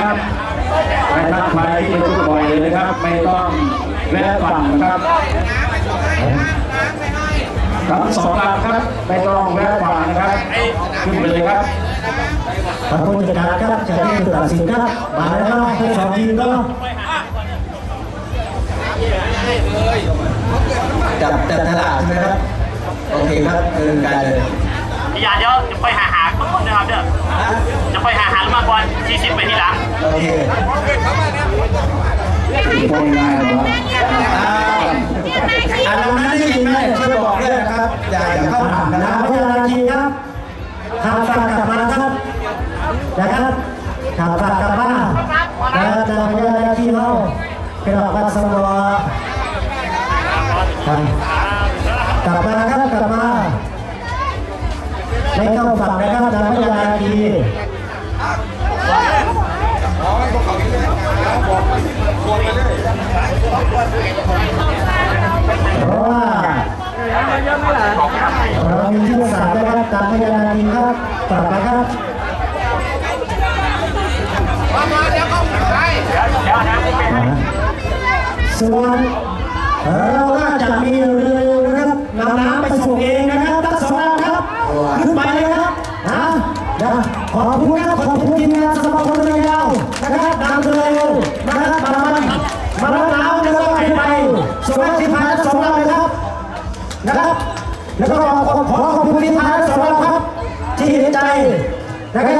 นะครับไปทักทายที่ทุกบ่อยเลยนะครับ ไม่ต้องแวะฝั่งนะครับครับสองลำครับไม่ต้องแวะฝั่งนะครับขึ้นไปเลยครับขอบคุณจัดการครับจะได้ตัวตัดสินครับมาแล้วครับให้สองทีมก็จับจับฉลากใช่ไหมครับ โอเคครับดำเนินการเลย พี่ยาเดี๋ยวจะไปหาหาทุกคนนะครับเด้อฮะจะไปหาหามาก่อน40ไปที่หลังโอเคโวยงานเหรออ่าอันนั้นที่จริงเนี่ยช่วยบอกด้วยนะครับอย่าอย่าเข้าผ่านนะคนารับพยาทีครับทาฝากกลับมาครับนะครับทาฝากกลับมาแล้วทางพยาทีเราเป็นออกมาสมอครับกลับมาครับกลับมา ไม่เข้าฝั่งนะครับทางพยาทีเพราะว่าเรามีที่ปรึกษานะครับตามพยานทีครับกลับมาครับส่วนเรา ขอบคุณนะขอบคุณทีมงานสมาคมเรือยาวนะครับนำเรือนะครับมาลันมารับน้ำแล้วก็ไปไปส่งให้ทีมงานสองเราเลยครับนะครับ แล้วก็ขอขอบคุณทีมงานสองเราครับ ที่เห็นใจนะครับ